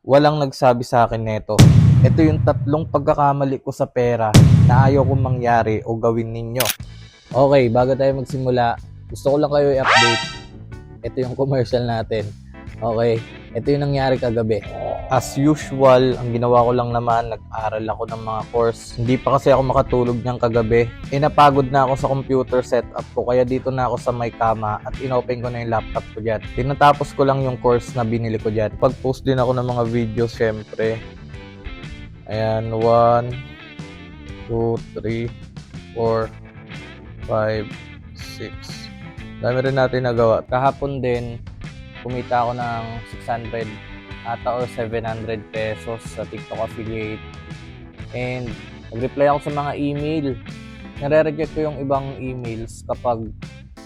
walang nagsabi sa akin neto. Ito yung tatlong pagkakamali ko sa pera na ayaw kong mangyari o gawin ninyo. Okay, bago tayo magsimula, gusto ko lang kayo i-update. Ito yung commercial natin. Okay, ito yung nangyari kagabi. As usual, ang ginawa ko lang naman, nag-aral ako ng mga course. Hindi pa kasi ako makatulog niyang kagabi. Eh, napagod na ako sa computer setup ko, kaya dito na ako sa may kama at inopen ko na yung laptop ko dyan. Tinatapos ko lang yung course na binili ko dyan. Pag-post din ako ng mga videos, syempre. Ayan, 1, 2, 3, 4, 5, 6. Dami rin natin nagawa. Kahapon din, kumita ako ng 600 ata or 700 pesos sa TikTok affiliate. And nag-reply ako sa mga email. Nare-reject ko yung ibang emails kapag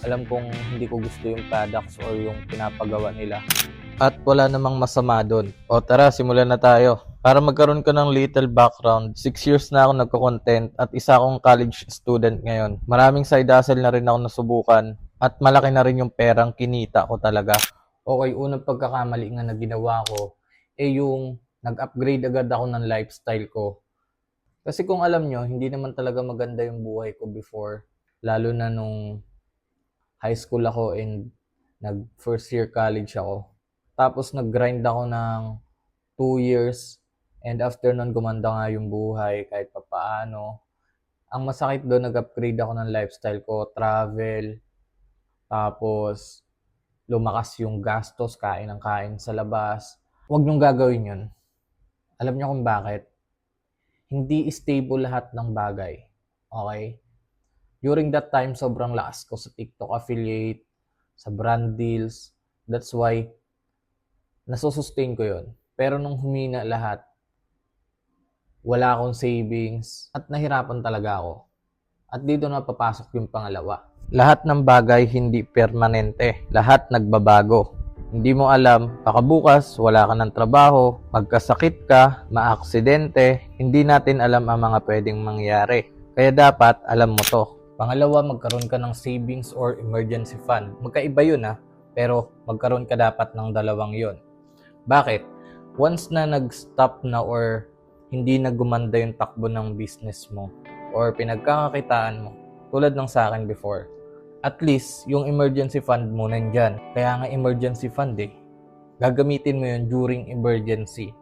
alam kong hindi ko gusto yung products or yung pinapagawa nila. At wala namang masama doon. O tara, simulan na tayo. Para magkaroon ka ng little background, 6 years na ako nagko-content at isa akong college student ngayon. Maraming side hustle na rin ako nasubukan at malaki na rin yung perang kinita ko talaga. Okay, unang pagkakamali nga na ginawa ko, eh yung nag-upgrade agad ako ng lifestyle ko. Kasi kung alam nyo, hindi naman talaga maganda yung buhay ko before. Lalo na nung high school ako and nag first year college ako. Tapos nag-grind ako ng 2 years and after nun gumanda nga yung buhay kahit papaano. Ang masakit doon, nag-upgrade ako ng lifestyle ko, travel, tapos lumakas yung gastos, kain ng kain sa labas. Huwag niyong gagawin yun. Alam niyo kung bakit? Hindi stable lahat ng bagay. Okay? During that time, sobrang lakas ko sa TikTok affiliate, sa brand deals. That's why, nasusustain ko yon. Pero nung humina lahat, wala akong savings at nahirapan talaga ako. At dito na papasok yung pangalawa. Lahat ng bagay hindi permanente. Lahat nagbabago. Hindi mo alam, baka bukas wala ka ng trabaho, magkasakit ka, maaksidente, hindi natin alam ang mga pwedeng mangyari. Kaya dapat alam mo to. Pangalawa, magkaroon ka ng savings or emergency fund. Magkaiba yun ha, pero magkaroon ka dapat ng dalawang yun. Bakit? Once na nag-stop na or hindi na gumanda yung takbo ng business mo or pinagkakakitaan mo, tulad ng sa akin before, at least yung emergency fund mo nandyan. Kaya nga emergency fund eh. Gagamitin mo yun during emergency.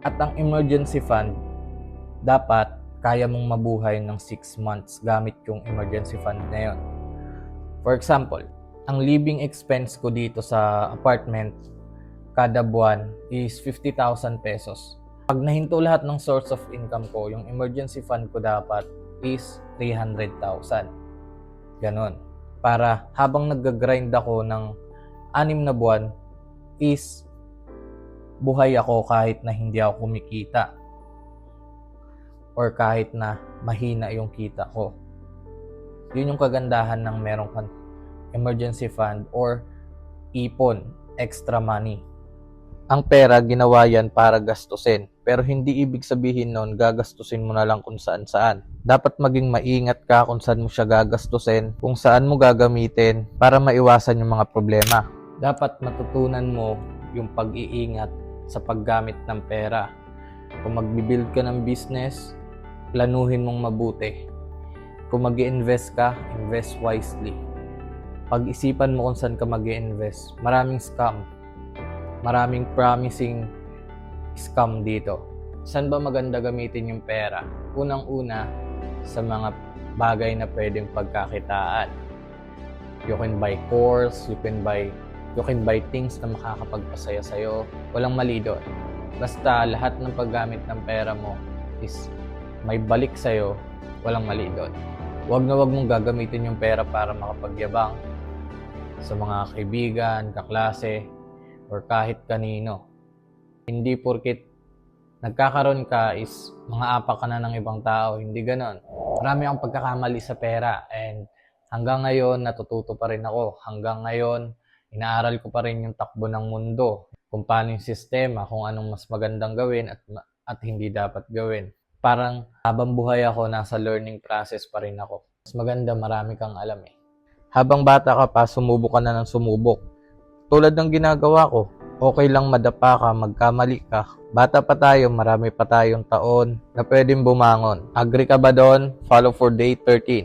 At ang emergency fund, dapat kaya mong mabuhay ng 6 months gamit yung emergency fund na yun. For example, ang living expense ko dito sa apartment kada buwan is 50,000 pesos. Pag nahinto lahat ng source of income ko, yung emergency fund ko dapat is 300,000. Ganon. Para habang nag-grind ako ng anim na buwan is buhay ako kahit na hindi ako kumikita or kahit na mahina yung kita ko. Yun yung kagandahan ng merong kang emergency fund or ipon, extra money. Ang pera ginawa yan para gastusin, pero hindi ibig sabihin nun gagastusin mo na lang kung saan saan. Dapat maging maingat ka kung saan mo siya gagastusin, kung saan mo gagamitin para maiwasan yung mga problema. Dapat matutunan mo yung pag-iingat sa paggamit ng pera. Kung magbibuild ka ng business, planuhin mong mabuti. Kung mag invest ka, invest wisely. Pag-isipan mo kung saan ka mag invest Maraming scam. Maraming promising scam dito. Saan ba maganda gamitin yung pera? Unang-una, sa mga bagay na pwedeng pagkakitaan. You can buy course, you can buy you can buy things na makakapagpasaya sa'yo. Walang mali doon. Basta lahat ng paggamit ng pera mo is may balik sa'yo, walang mali doon. Huwag na huwag mong gagamitin yung pera para makapagyabang sa mga kaibigan, kaklase, or kahit kanino. Hindi porkit nagkakaroon ka is mga apa ka na ng ibang tao. Hindi ganon. Marami akong pagkakamali sa pera and hanggang ngayon natututo pa rin ako. Hanggang ngayon inaaral ko pa rin yung takbo ng mundo. Kung paano yung sistema, kung anong mas magandang gawin at, at hindi dapat gawin. Parang habang buhay ako, nasa learning process pa rin ako. Mas maganda, marami kang alam eh. Habang bata ka pa, sumubok ka na ng sumubok. Tulad ng ginagawa ko, Okay lang madapa ka, magkamali ka. Bata pa tayo, marami pa tayong taon na pwedeng bumangon. Agree ka ba doon? Follow for day 13.